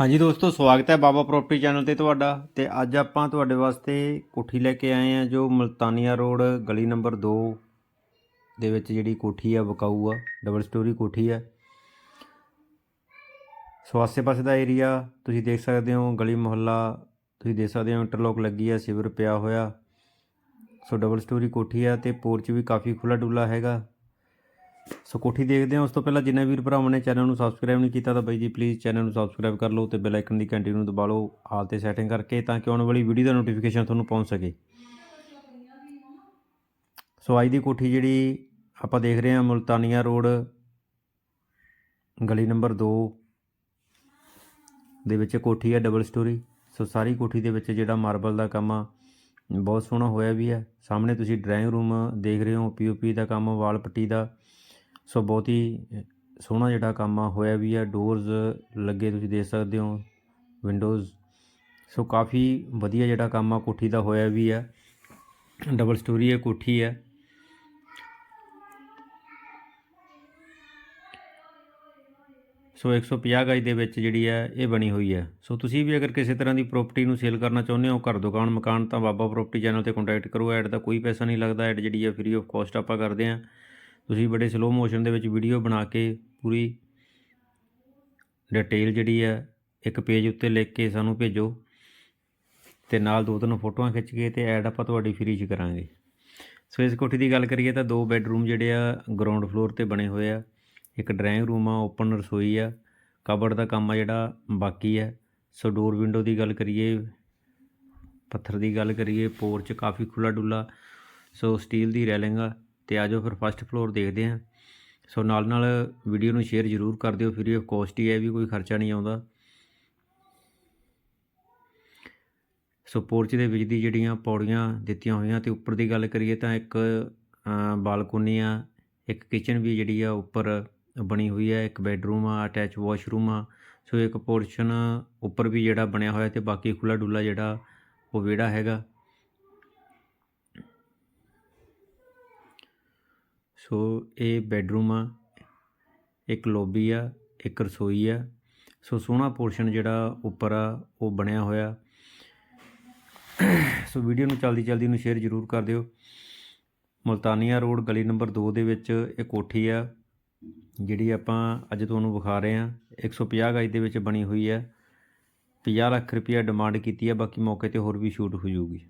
ਹਾਂਜੀ ਦੋਸਤੋ, ਸਵਾਗਤ ਹੈ ਬਾਬਾ ਪ੍ਰਾਪਰਟੀ ਚੈਨਲ ਤੇ ਤੁਹਾਡਾ। ਤੇ ਅੱਜ ਆਪਾਂ ਤੁਹਾਡੇ ਵਾਸਤੇ ਕੋਠੀ ਲੈ ਕੇ ਆਏ ਆ ਜੋ ਮਲਤਾਨੀਆ ਰੋਡ, ਗਲੀ ਨੰਬਰ 2 ਦੇ ਵਿੱਚ ਜਿਹੜੀ ਕੋਠੀ ਆ, ਵਿਕਾਊ ਆ, ਡਬਲ ਸਟੋਰੀ ਕੋਠੀ ਆ। ਸੋ ਆਸੇ-ਪਾਸੇ ਦਾ ਏਰੀਆ, ਤੁਸੀਂ ਦੇਖ ਸਕਦੇ ਹੋ ਗਲੀ ਮੁਹੱਲਾ, ਤੁਸੀਂ ਦੇਖ ਸਕਦੇ ਹੋ ਇੰਟਰਲੋਕ ਲੱਗੀ ਆ, ਸਿਵਰ ਪਿਆ ਹੋਇਆ। ਸੋ ਡਬਲ ਸਟੋਰੀ ਕੋਠੀ ਆ ਤੇ ਪੋਰਚ ਵੀ ਕਾਫੀ ਖੁੱਲਾ ਡੁੱਲਾ ਹੈਗਾ। ਸੋ ਕੋਠੀ ਦੇਖਦੇ ਹਾਂ। ਉਸ ਤੋਂ ਪਹਿਲਾਂ ਜਿੰਨੇ ਵੀਰ ਭਰਾਵਾਂ ਨੇ ਚੈਨਲ ਨੂੰ ਸਬਸਕ੍ਰਾਈਬ ਨਹੀਂ ਕੀਤਾ ਤਾਂ ਬਾਈ ਜੀ ਪਲੀਜ਼ ਚੈਨਲ ਨੂੰ ਸਬਸਕ੍ਰਾਈਬ ਕਰ ਲਓ ਤੇ ਬੈਲ ਆਈਕਨ ਦੀ ਘੰਟੀ ਨੂੰ ਦਬਾ ਲਓ, ਹਾਲ ਤੇ ਸੈਟਿੰਗ ਕਰਕੇ ਤਾਂ ਕਿ ਆਉਣ ਵਾਲੀ ਵੀਡੀਓ ਦਾ ਨੋਟੀਫਿਕੇਸ਼ਨ ਤੁਹਾਨੂੰ ਪਹੁੰਚ ਸਕੇ। ਸੋ ਅੱਜ ਦੀ ਕੋਠੀ ਜਿਹੜੀ ਆਪਾਂ ਦੇਖ ਰਹੇ ਹਾਂ, ਮੁਲਤਾਨੀਆ ਰੋਡ, ਗਲੀ ਨੰਬਰ 2 ਦੇ ਵਿੱਚ ਕੋਠੀ ਹੈ ਡਬਲ ਸਟੋਰੀ ਸੋ ਸਾਰੀ ਕੋਠੀ ਦੇ ਵਿੱਚ ਜਿਹੜਾ ਮਾਰਬਲ ਦਾ ਕੰਮ ਆ, ਬਹੁਤ ਸੋਹਣਾ ਹੋਇਆ ਵੀ ਹੈ। ਸਾਹਮਣੇ ਤੁਸੀਂ ਡਰਾਇੰਗ ਰੂਮ ਦੇਖ ਰਹੇ ਹੋ ਪੀਓਪੀ ਦਾ ਕੰਮ, ਵਾਲ ਪੱਟੀ ਦਾ। ਸੋ ਬਹੁਤ ਹੀ ਸੋਹਣਾ ਜਿਹੜਾ ਕੰਮ ਆ, ਹੋਇਆ ਵੀ ਆ। ਡੋਰਸ ਲੱਗੇ ਤੁਸੀਂ ਦੇਖ ਸਕਦੇ ਹੋ ਵਿੰਡੋਜ਼ ਸੋ ਕਾਫੀ ਵਧੀਆ ਜਿਹੜਾ ਕੰਮ ਆ, ਕੋਠੀ ਦਾ ਹੋਇਆ ਵੀ ਆ। ਡਬਲ ਸਟੋਰੀ ਹੈ ਕੋਠੀ ਹੈ ਸੋ 150 ਗਜ ਦੇ ਵਿੱਚ ਜਿਹੜੀ ਹੈ ਇਹ ਬਣੀ ਹੋਈ ਹੈ ਸੋ ਤੁਸੀਂ ਵੀ ਅਗਰ ਕਿਸੇ ਤਰ੍ਹਾਂ ਦੀ ਪ੍ਰਾਪਰਟੀ ਨੂੰ ਸੇਲ ਕਰਨਾ ਚਾਹੁੰਦੇ ਹੋ, ਘਰ, ਦੁਕਾਨ, ਮਕਾਨ, ਤਾਂ ਬਾਬਾ ਪ੍ਰਾਪਰਟੀ ਚੈਨਲ ਤੇ ਕੰਟੈਕਟ ਕਰੋ। ਐਡ ਦਾ ਕੋਈ ਪੈਸਾ ਨਹੀਂ ਲੱਗਦਾ ਐਡ ਜਿਹੜੀ ਹੈ ਫ੍ਰੀ ਆਫ ਕਾਸਟ ਆਪਾਂ ਕਰਦੇ ਹਾਂ ਤੁਸੀਂ ਬੜੇ ਸਲੋ ਮੋਸ਼ਨ ਦੇ ਵਿੱਚ ਵੀਡੀਓ ਬਣਾ ਕੇ ਪੂਰੀ ਡਿਟੇਲ ਜਿਹੜੀ ਹੈ ਇੱਕ ਪੇਜ ਉੱਤੇ ਲਿਖ ਕੇ ਸਾਨੂੰ ਭੇਜੋ ਤੇ ਨਾਲ ਦੋ ਤਿੰਨ ਫੋਟੋਆਂ ਖਿੱਚ ਕੇ ਤੇ ਐਡ ਆਪਾਂ ਤੁਹਾਡੀ ਫ੍ਰੀ 'ਚ ਕਰਾਂਗੇ। ਸੋ ਇਸ ਕੋਠੀ ਦੀ ਗੱਲ ਕਰੀਏ ਤਾਂ ਦੋ ਬੈੱਡਰੂਮ ਜਿਹੜੇ ਆ ਗਰਾਊਂਡ ਫਲੋਰ ਤੇ ਬਣੇ ਹੋਏ ਆ। ਇੱਕ ਡਰਾਇੰਗ ਰੂਮ ਆ ਓਪਨ ਰਸੋਈ ਆ। ਕਬੜ ਦਾ ਕੰਮ ਆ ਜਿਹੜਾ, ਬਾਕੀ ਹੈ ਸੋ ਡੋਰ ਵਿੰਡੋ ਦੀ ਗੱਲ ਕਰੀਏ, ਪੱਥਰ ਦੀ ਗੱਲ ਕਰੀਏ ਪੋਰਚ ਕਾਫੀ ਖੁੱਲਾ ਡੁੱਲਾ ਸੋ ਸਟੀਲ ਦੀ ਰੈਲਿੰਗ ਆ। ਤੇ ਆਜੋ ਫਿਰ ਫਸਟ ਫਲੋਰ ਦੇਖਦੇ ਹਾਂ। ਸੋ ਨਾਲ ਨਾਲ ਵੀਡੀਓ ਨੂੰ ਸ਼ੇਅਰ ਜ਼ਰੂਰ ਕਰ ਦਿਓ, ਫ੍ਰੀ ਆਫ ਕੋਸਟ ਹੀ ਹੈ ਇਹ ਵੀ ਕੋਈ ਖਰਚਾ ਨਹੀਂ ਆਉਂਦਾ। ਸੋ ਪੋਰਚ ਦੇ ਵਿੱਚ ਦੀ ਜਿਹੜੀਆਂ ਪੌੜੀਆਂ ਦਿੱਤੀਆਂ ਹੋਈਆਂ ਤੇ ਉੱਪਰ ਦੀ ਗੱਲ ਕਰੀਏ ਤਾਂ ਇੱਕ ਬਾਲਕੋਨੀ ਆ, ਇੱਕ ਕਿਚਨ ਵੀ ਜਿਹੜੀ ਆ ਉੱਪਰ ਬਣੀ ਹੋਈ ਹੈ ਇੱਕ ਬੈੱਡਰੂਮ ਆ ਅਟੈਚ ਵਾਸ਼ਰੂਮ ਆ। ਸੋ ਇੱਕ ਪੋਰਸ਼ਨ ਉੱਪਰ ਵੀ ਜਿਹੜਾ ਬਣਿਆ ਹੋਇਆ ਤੇ ਬਾਕੀ ਖੁੱਲਾ ਡੁੱਲਾ ਜਿਹੜਾ ਉਹ ਵਿਹੜਾ ਹੈਗਾ। ਸੋ ਇਹ ਬੈੱਡਰੂਮ ਆ, ਇੱਕ ਲੌਬੀ ਆ, ਇੱਕ ਰਸੋਈ ਆ। ਸੋ ਸੋਹਣਾ ਪੋਰਸ਼ਨ ਜਿਹੜਾ ਉੱਪਰ ਆ, ਉਹ ਬਣਿਆ ਹੋਇਆ। ਸੋ ਵੀਡੀਓ ਨੂੰ ਜਲਦੀ ਚਲਦੀ ਨੂੰ ਸ਼ੇਅਰ ਜ਼ਰੂਰ ਕਰ ਦਿਓ। ਮੁਲਤਾਨੀਆ ਰੋਡ ਗਲੀ ਨੰਬਰ 2 ਦੇ ਵਿੱਚ ਇਹ ਕੋਠੀ ਆ, ਜਿਹੜੀ ਆਪਾਂ ਅੱਜ ਤੁਹਾਨੂੰ ਵਿਖਾ ਰਹੇ ਹਾਂ। 150 ਗਜ ਦੇ ਵਿੱਚ ਬਣੀ ਹੋਈ ਆ। 50 ਲੱਖ ਰੁਪਇਆ ਡਿਮਾਂਡ ਕੀਤੀ ਆ, ਬਾਕੀ ਮੌਕੇ ਤੇ ਹੋਰ ਵੀ ਸ਼ੂਟ ਹੋ ਜਾਊਗੀ।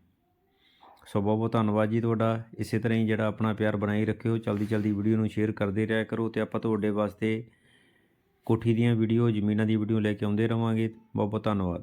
ਸੋ ਬਹੁਤ ਬਹੁਤ ਧੰਨਵਾਦ ਜੀ ਤੁਹਾਡਾ। ਇਸੇ ਤਰ੍ਹਾਂ ਹੀ ਜਿਹੜਾ ਆਪਣਾ ਪਿਆਰ ਬਣਾਈ ਰੱਖਿਓ ਜਲਦੀ ਜਲਦੀ ਵੀਡੀਓ ਨੂੰ ਸ਼ੇਅਰ ਕਰਦੇ ਰਿਹਾ ਕਰੋ ਤੇ ਆਪਾਂ ਤੁਹਾਡੇ ਵਾਸਤੇ ਕੋਠੀ ਦੀਆਂ ਵੀਡੀਓ, ਜ਼ਮੀਨਾਂ ਦੀ ਵੀਡੀਓ ਲੈ ਕੇ ਆਉਂਦੇ ਰਵਾਂਗੇ। ਬਹੁਤ ਬਹੁਤ ਧੰਨਵਾਦ।